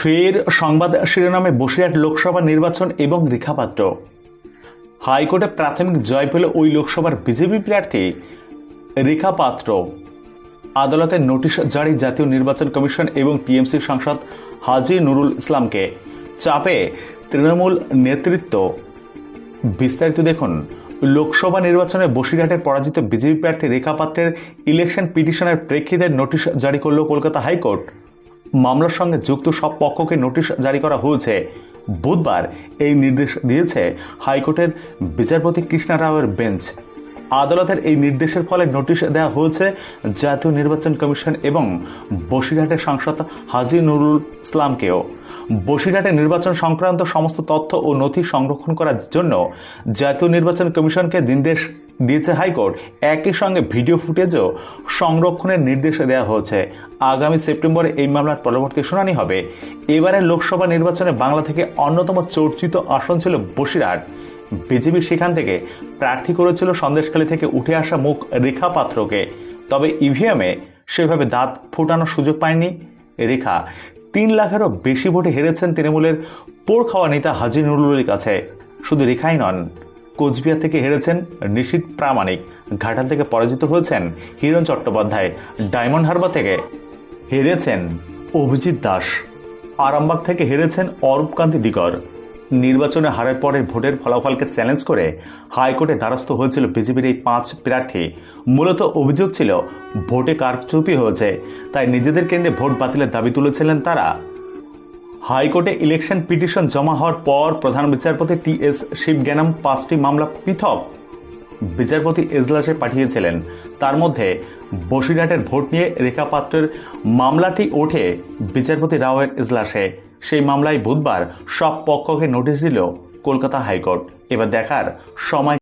ফের সংবাদ শিরোনামে বসিরহাট লোকসভা নির্বাচন এবং রেখাপাত্র হাইকোর্টে প্রাথমিক জয় পেল ওই লোকসভার বিজেপি প্রার্থী রেখা পাত্র। আদালতের নোটিশ জারি জাতীয় নির্বাচন কমিশন এবং টিএমসি সাংসদ হাজি নুরুল ইসলামকে। চাপে তৃণমূল নেতৃত্ব। বিস্তারিত দেখুন। লোকসভা নির্বাচনে বসিরহাটে পরাজিত বিজেপি প্রার্থী রেখা পাত্রের ইলেকশন পিটিশনের প্রেক্ষিতে নোটিশ জারি করল কলকাতা হাইকোর্ট। মামলার সঙ্গে যুক্ত সব পক্ষকে নোটিশ জারি করা হয়েছে। বুধবার এই নির্দেশ দিয়েছে হাইকোর্টের বিচারপতি কৃষ্ণা রাওয়ের বেঞ্চ। আদালতের এই নির্দেশের ফলে নোটিশ দেওয়া হয়েছে জাতীয় নির্বাচন কমিশন এবং বসিরহাটের সাংসদ হাজি নুরুল ইসলামকেও। বসিরহাটে নির্বাচন সংক্রান্ত সমস্ত তথ্য ও নথি সংরক্ষণ করার জন্য জাতীয় নির্বাচন কমিশনকে নির্দেশ দিয়েছে হাইকোর্ট। একই সঙ্গে ভিডিও ফুটেজও সংরক্ষণের নির্দেশ দেওয়া হয়েছে। আগামী সেপ্টেম্বরে এই মামলার পরবর্তী শুনানি হবে। এবারের লোকসভা নির্বাচনে বাংলা থেকে অন্যতম চর্চিত আসন ছিল বসিরহাট। বিজেপি সেখান থেকে প্রার্থী করেছিল সন্দেশখালী থেকে উঠে আসা মুখ রেখা পাত্রকে। তবে ইভিএমে সেভাবে দাঁত ফোটানোর সুযোগ পায়নি রেখা। তিন লাখেরও বেশি ভোটে হেরেছেন তৃণমূলের পোড় খাওয়া নেতা হাজি নুরুলের কাছে। শুধু রেখাই নন কোচবিহার থেকে হেরেছেন নিশীত প্রামাণিক। ঘাটাল থেকে পরাজিত হয়েছেন হিরণ চট্টোপাধ্যায়। ডায়মন্ড হারবার থেকে হেরেছেন অভিজিৎ দাস। আরামবাগ থেকে হেরেছেন অরূপকান্তি দিগর। নির্বাচনে হারের পরে ভোটের ফলাফলকে চ্যালেঞ্জ করে হাইকোর্টে দ্বারস্থ হয়েছিল বিজেপির এই পাঁচ প্রার্থী। মূলত অভিযোগ ছিল, ভোটে কারচুপি হয়েছে, তাই নিজেদের কেন্দ্রে ভোট বাতিলের দাবি তুলেছিলেন তারা। হাইকোর্টে ইলেকশন পিটিশন জমা হওয়ার পর প্রধান বিচারপতি টি এস শিবজ্ঞানম পাঁচটি মামলা পৃথক। বিচারপতি এজলাসে পাঠিয়েছিলেন। তার মধ্যে বসিরহাটের ভোট নিয়ে রেখা পাত্রের মামলাটি ওঠে বিচারপতি রাওয়ের এজলাসে। সেই মামলায় বুধবার সব পক্ষকে নোটিশ দিল কলকাতা হাইকোর্ট। এবার দেখার সময়